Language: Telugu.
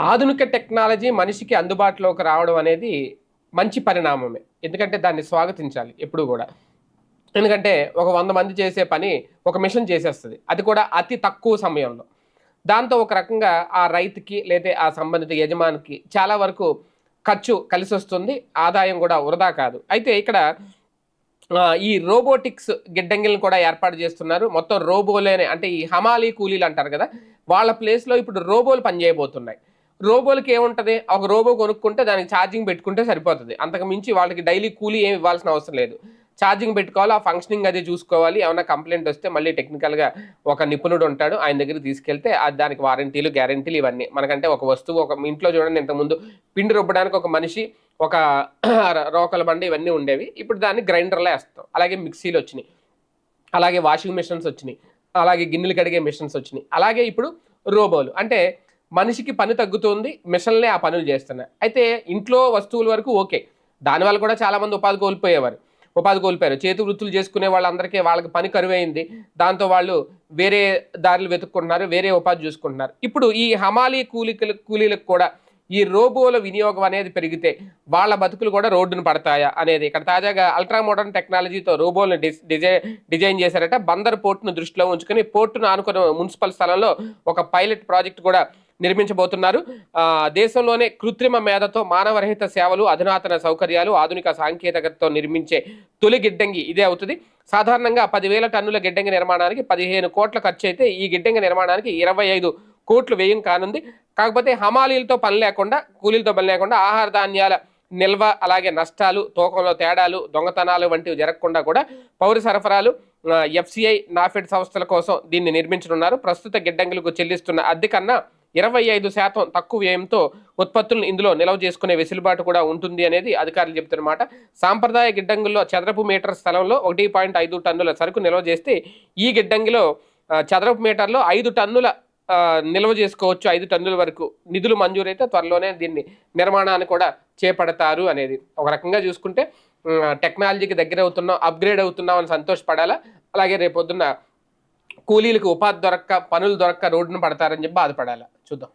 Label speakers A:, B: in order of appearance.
A: ఆధునిక టెక్నాలజీ మనిషికి అందుబాటులోకి రావడం అనేది మంచి పరిణామమే. ఎందుకంటే దాన్ని స్వాగతించాలి ఎప్పుడు కూడా. ఎందుకంటే ఒక వంద మంది చేసే పని ఒక మిషన్ చేసేస్తుంది. అది కూడా అతి తక్కువ సమయంలో. దాంతో ఒక రకంగా ఆ రైతుకి లేదా ఆ సంబంధిత యజమానికి చాలా వరకు ఖర్చు కలిసి వస్తుంది ఆదాయం కూడా వృధా కాదు. అయితే ఇక్కడ ఈ రోబోటిక్స్ గిడ్డంగిలను కూడా ఏర్పాటు చేస్తున్నారు. మొత్తం రోబోలేనే అంటే ఈ హమాలీ కూలీలు అంటారు కదా వాళ్ళ ప్లేస్లో ఇప్పుడు రోబోలు పనిచేయబోతున్నాయి. రోబోలకి ఏముంటుంది ఒక రోబో కొనుక్కుంటే దానికి ఛార్జింగ్ పెట్టుకుంటే సరిపోతుంది. అంతకు మించి వాళ్ళకి డైలీ కూలీ ఏమి ఇవ్వాల్సిన అవసరం లేదు. ఛార్జింగ్ పెట్టుకోవాలి ఆ ఫంక్షనింగ్ అది చూసుకోవాలి. ఏమైనా కంప్లైంట్ వస్తే మళ్ళీ టెక్నికల్గా ఒక నిపుణుడు ఉంటాడు ఆయన దగ్గర తీసుకెళ్తే దానికి వారంటీలు గ్యారంటీలు ఇవన్నీ. మనకంటే ఒక వస్తువు ఒక ఇంట్లో చూడండి ఇంతకుముందు పిండి రుబ్బడానికి ఒక మనిషి ఒక రోకల బండి ఇవన్నీ ఉండేవి. ఇప్పుడు దాన్ని గ్రైండర్లో వేస్తాం. అలాగే మిక్సీలు వచ్చినాయి. అలాగే వాషింగ్ మిషన్స్ వచ్చినాయి. అలాగే గిన్నెలు కడిగే మిషన్స్ వచ్చినాయి. అలాగే ఇప్పుడు రోబోలు. అంటే మనిషికి పని తగ్గుతుంది మిషన్లే ఆ పనులు చేస్తున్నాయి. అయితే ఇంట్లో వస్తువుల వరకు ఓకే. దానివల్ల కూడా చాలామంది ఉపాధి కోల్పోయేవారు. ఉపాధి కోల్పోయారు. చేతి వృత్తులు చేసుకునే వాళ్ళందరికీ వాళ్ళకి పని కరువైంది. దాంతో వాళ్ళు వేరే దారులు వెతుక్కుంటున్నారు వేరే ఉపాధి చూసుకుంటున్నారు. ఇప్పుడు ఈ హమాలీ కూలికలు కూలీలకు కూడా ఈ రోబోల వినియోగం అనేది పెరిగితే వాళ్ళ బతుకులు కూడా రోడ్డును పడతాయా అనేది ఇక్కడ తాజాగా అల్ట్రా మోడర్న్ టెక్నాలజీతో రోబోలను డిజై డిజైన్ డిజైన్ చేశారట. బందర్ పోర్టును దృష్టిలో ఉంచుకొని పోర్టును ఆనుకున్న మున్సిపల్ స్థలంలో ఒక పైలట్ ప్రాజెక్ట్ కూడా నిర్మించబోతున్నారు. దేశంలోనే కృత్రిమ మేధతో మానవరహిత సేవలు అధునాతన సౌకర్యాలు ఆధునిక సాంకేతికతతో నిర్మించే తొలి గిడ్డంగి ఇదే అవుతుంది. సాధారణంగా పదివేల టన్నుల గిడ్డంగి నిర్మాణానికి పదిహేను కోట్ల ఖర్చు అయితే ఈ గిడ్డంగి నిర్మాణానికి ఇరవై ఐదు కోట్లు వ్యయం కానుంది. కాకపోతే హమాలీలతో పని లేకుండా కూలీలతో పని లేకుండా ఆహార ధాన్యాల నిల్వ అలాగే నష్టాలు తూకంలో తేడాలు దొంగతనాలు వంటివి జరగకుండా కూడా పౌర సరఫరాలు ఎఫ్సిఐ నాఫెడ్ సంస్థల కోసం దీన్ని నిర్మించనున్నారు. ప్రస్తుత గిడ్డంగులకు చెల్లిస్తున్న అద్దె కన్నా ఇరవై ఐదు శాతం తక్కువ వ్యయంతో ఉత్పత్తులను ఇందులో నిల్వ చేసుకునే వెసులుబాటు కూడా ఉంటుంది అనేది అధికారులు చెబుతున్నమాట. సాంప్రదాయ గిడ్డంగుల్లో చదరపు మీటర్ స్థలంలో ఒకటి పాయింట్ ఐదు టన్నుల సరుకు నిల్వ చేస్తే ఈ గిడ్డంగిలో చదరపు మీటర్లో ఐదు టన్నుల నిల్వ చేసుకోవచ్చు. ఐదు టన్నుల వరకు నిధులు మంజూరైతే త్వరలోనే దీన్ని నిర్మాణాన్ని కూడా చేపడతారు అనేది. ఒక రకంగా చూసుకుంటే టెక్నాలజీకి దగ్గర అవుతున్నాం అప్గ్రేడ్ అవుతున్నాం అని సంతోషపడాలా? అలాగే రేపొద్దున్న కూలీలకు ఉపాధి దొరక్క పనులు దొరక్క రోడ్డును పడతారని చెప్పి బాధపడాలా. చూద్దాం.